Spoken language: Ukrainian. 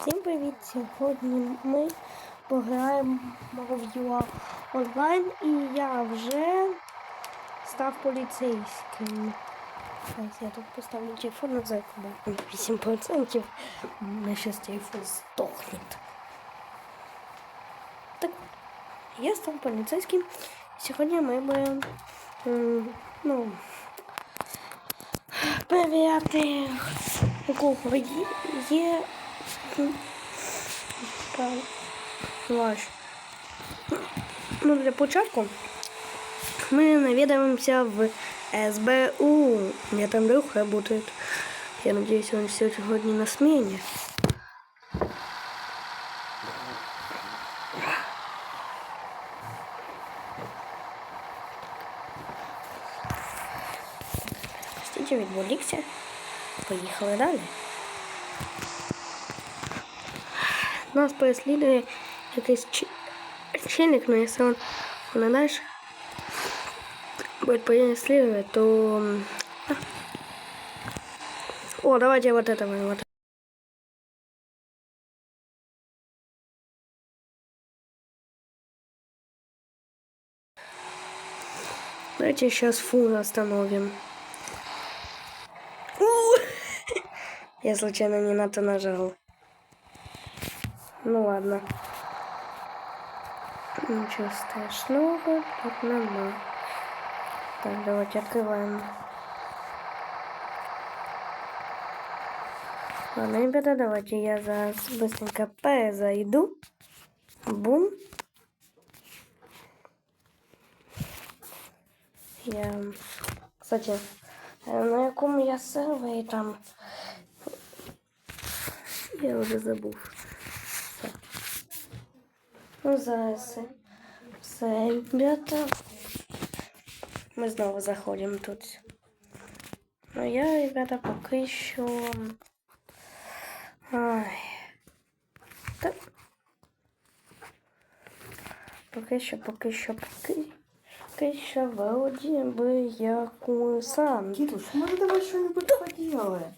Всім привіт! Сьогодні ми пограємо в UA онлайн і я вже став поліцейським. Зараз я тут поставлю телефон на зайку, 8% на щас телефон здохне. Так, я став поліцейським. Сьогодні ми будемо ну, перевіряти, у кого є. Ну, для початку ми навідаємося в СБУ. Я там друг работает. Я надеюсь, он все сьогодні на смене. Простите, відволікся. Поїхали далі. Нас переслідує якийсь чинник, але якщо він далі буде переслідувати, то... А. О, давайте вот это, Вот. Давайте сейчас фул остановим. Я случайно не на то нажал. Ну ладно. Ничего страшного, тут нормально. Так, давайте открываем. Ладно, ребята, давайте я зараз быстренько перезайду. Бум. Я, кстати, е, на якому я сервері там я вже забув. Ну, зараз все, ребята. Ми знову заходимо тут. Ну я, ребята, поки що. Ай. Так. Поки що, поки що, поки. Поки що вроді би як курсант. Китуш, может давай что-нибудь поделаем?